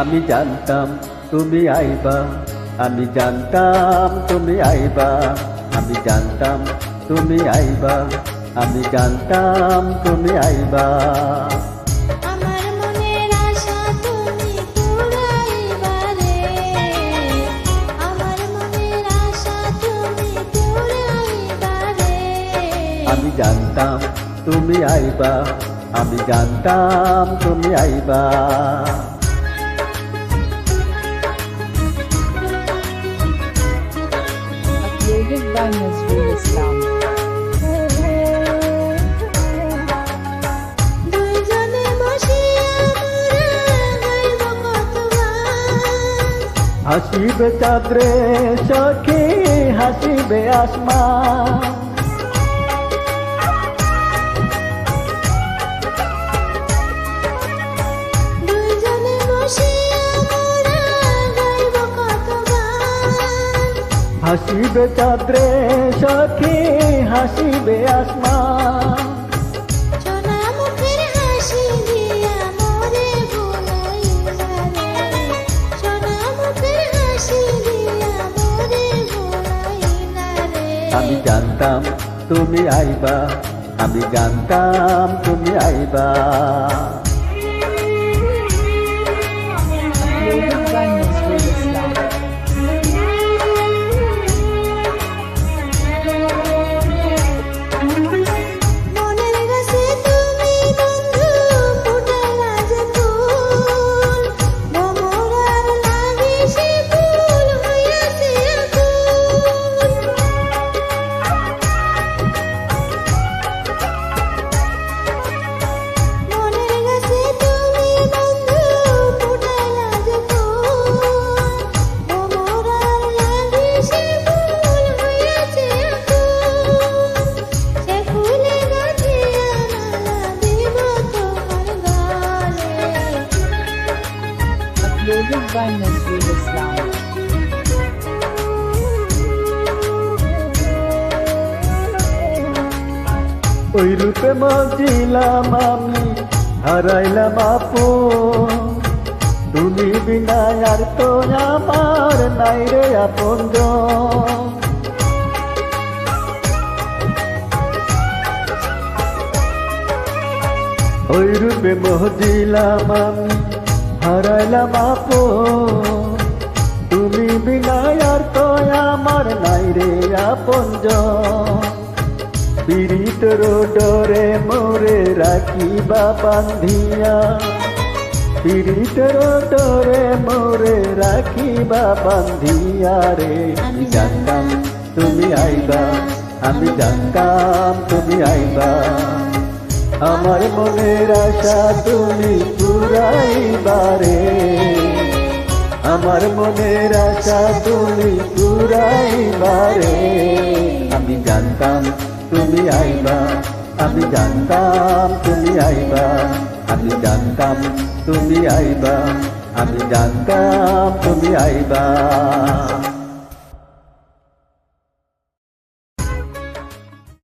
আমি জানতাম তুমি আইবা আমি জানতাম তুমি আইবা আমি জানতাম তুমি আইবা আমি জানতাম তুমি আইবা। আমার মনের আশা তুমি পুরাইবা রে। আমার মনের আশা তুমি পুরাইবা রে। আমি জানতাম তুমি আইবা আমি জানতাম তুমি আইবা। By Nazrul Islam. হাসিবে চাঁদরে সখী হাসিবে আসমান। হাসিবে চাঁদরে সখী হাসিবে রে আমি জানতাম তুমি আইবা আমি জানতাম তুমি আইবা। By Nazrul Islam. ওই রূপে মজিলাম আমি, হারাইলাম আপু তুমি বিনা আর তো আমার নাই রে আপন ওই রূপে মজিলাম আমি হারাইলাম আপু। তুমি বিনা আর তো আমার নাই রে আপন পীড়িতর ডরে মোরে রাখিবা বান্ধিয়া। পীড়িতর ডরে মোরে রাখিবা বান্ধিয়া রে। আমি জানতাম তুমি আইবা, আমি জানতাম তুমি আইবা। আমার মনের আশা তুমি পুরাইবা রে আমার মনের আশা তুমি পুরাইবা রে আমি জানতাম তুমি আইবা, আমি জানতাম তুমি আইবা। আমি জানতাম তুমি আইবা, আমি জানতাম তুমি আইবা।